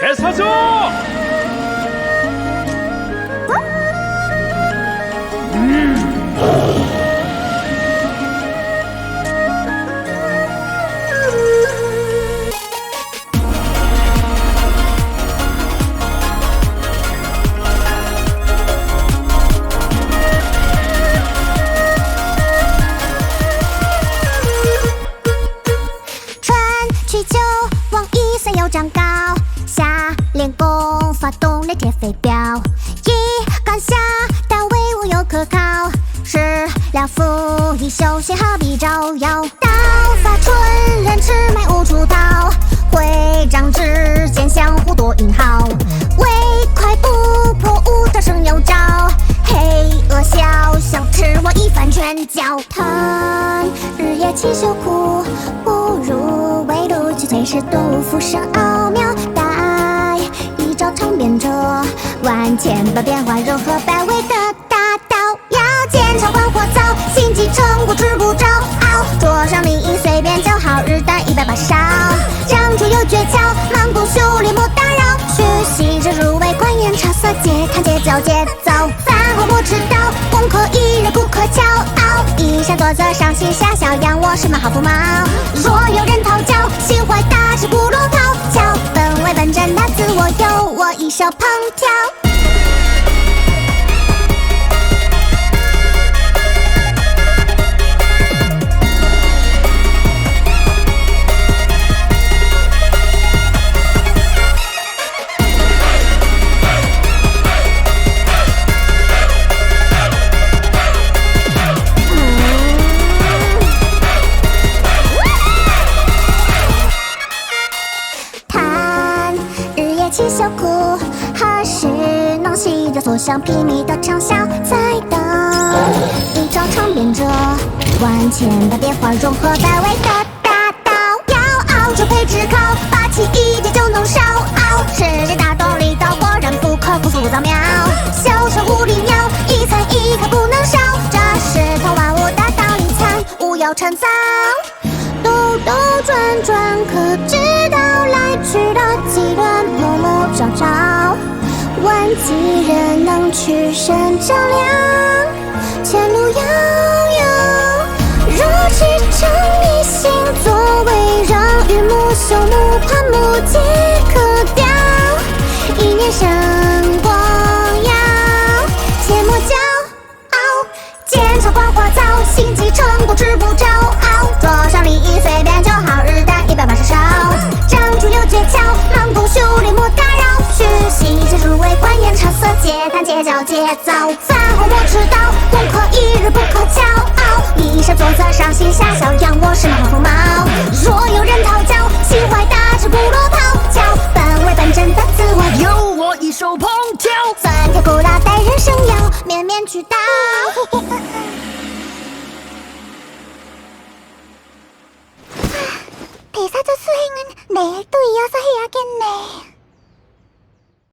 대사죠! “发动连铁飞镖。一杆下，但威武又可靠。食了拂衣休息，何必招摇？刀法纯练，魑魅无处逃。会掌之间，相互多引号。唯快不破，无招胜有招。黑恶小小，吃我一番拳脚。叹日夜勤修苦，不如围炉取翠石，度浮生奥妙。待一招尝遍这万千般变化，融合百味的大道。要煎炒管火灶，心机成锅吃不着。桌上名医随便叫好，日单一百把烧。掌中有诀窍，慢工修炼莫打扰。学习着入味，观言察色，借看借教节奏。饭后莫迟到，功课一人不可骄傲。一向作则上行下效，扬我是马好福毛。若有人讨教，心怀大志不落跑巧。本为本真的小胖跳。日夜勤修苦，何时能洗掉所向披靡的长啸？再等一招尝遍这万千的变化，融合百味的大道。要傲就配置高，霸气一点就能烧。傲世界大道理道，果然不可辜负造苗。小手无力鸟，一餐一刻不能少。这是通万物的道理，参悟要趁早。兜兜转转，可知道来去的几段，暮暮朝朝，万几人能屈身照亮，前路遥遥。若赤诚一心，作为让与木秀木盘木皆可雕，一念生光耀，切莫骄傲。煎炒管火灶，心机成锅吃不着。桌上礼仪随便谈借教节奏。饭后莫迟到，功课一日不可骄傲。一身作则上行下效，扬我是马好风貌。若有人讨教，心怀大志不落讨巧。本为本真的自我，由我一手烹调。酸甜苦辣待人生要面面俱到。대사조 수행은 내일 또 이어서 해야겠네.